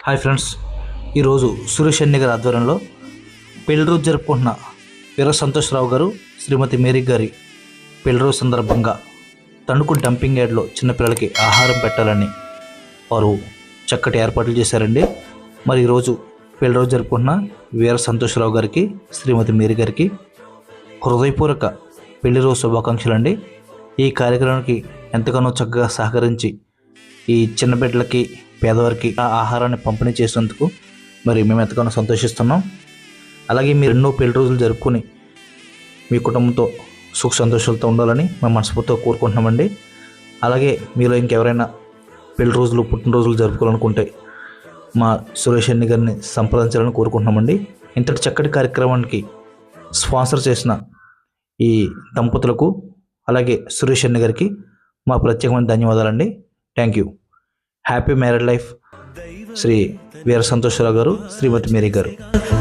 Hi friends ఈరోజు సురేష్ అన్ని గారి ఆధ్వర్యంలో పెళ్ళి రోజు జరుపుకుంటున్న వీర సంతోష్రావు గారు శ్రీమతి మేరీ గారి పెళ్ళి రోజు సందర్భంగా తణుకు డంపింగ్ యార్డ్లో చిన్నపిల్లలకి ఆహారం పెట్టాలని వారు చక్కటి ఏర్పాట్లు చేశారండి. మరి ఈరోజు పెళ్ళి రోజు జరుపుకుంటున్న వీర సంతోష్రావు గారికి శ్రీమతి మేరీ గారికి హృదయపూర్వక పెళ్ళి రోజు శుభాకాంక్షలు అండి ఈ కార్యక్రమానికి ఎంతగానో చక్కగా సహకరించి ఈ చిన్న బిడ్డలకి పేదవారికి ఆ ఆహారాన్ని పంపిణీ చేసినందుకు మరి మేము ఎంతగానో సంతోషిస్తున్నాం. అలాగే మీరు ఎన్నో పెళ్ళి రోజులు జరుపుకొని మీ కుటుంబంతో సుఖ సంతోషాలతో ఉండాలని మేము మనస్ఫూర్తిగా కోరుకుంటున్నామండి. అలాగే మీలో ఇంకెవరైనా పెళ్ళి రోజులు పుట్టినరోజులు జరుపుకోవాలనుకుంటే మా సురేష్ అన్ని గారిని సంప్రదించాలని కోరుకుంటున్నామండి. ఇంతటి చక్కటి కార్యక్రమానికి స్పాన్సర్ చేసిన ఈ దంపతులకు అలాగే సురేష్ అన్ని గారికి మా ప్రత్యేకమైన ధన్యవాదాలండి. Thank you. Happy married life. Sri Veera Santosharao గారు శ్రీమతి మేరీ గారు.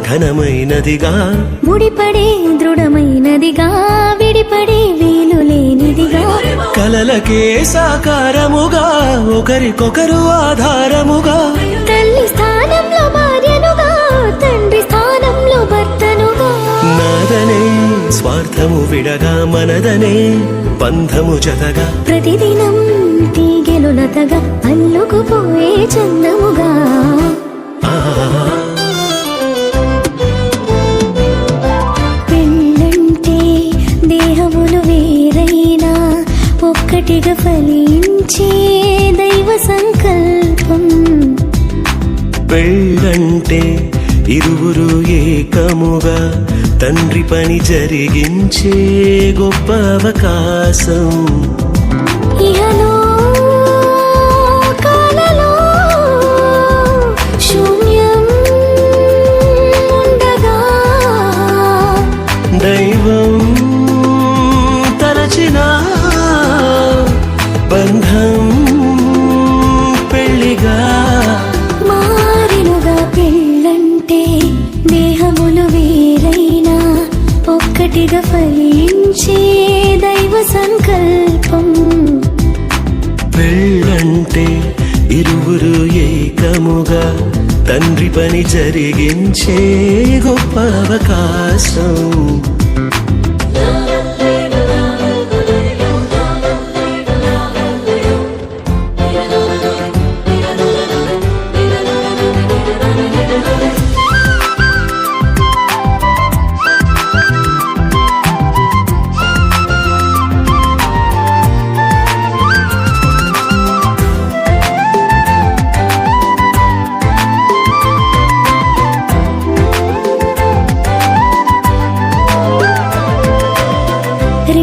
ఘనమైనదిగా ముడిపడే దృఢమైనదిగా విడిపడే వీలు లేనిదిగా. కలలకే సాకారముగా ఒకరికొకరు ఆధారముగా. తల్లి స్థానంలో భార్యనుగా తండ్రి స్థానంలో భర్తనుగా. నాదనే స్వార్థము విడగా మనదనే బంధము జతగా. ప్రతిదినం తీగెలులతగా అల్లుకుపోయే చందముగా. పెళ్ళంటే దేహములు వేరైనా ఒక్కటిగా ఫలించే దైవ సంకల్పం. పెళ్ళంటే ఇరువురు ఏకముగా తండ్రి పని జరిగించే గొప్ప అవకాశం. ఇహలో తలచిన బంధం పెళ్ళిగా మారినుగా పెళ్ళంటే దేహములు వేరైనా ఒక్కటిగా ఫలించే దైవ సంకల్పం. పెళ్ళంటే ఇరువురు ఏకముగా తండ్రి పని జరిగించే గొప్ప అవకాశం.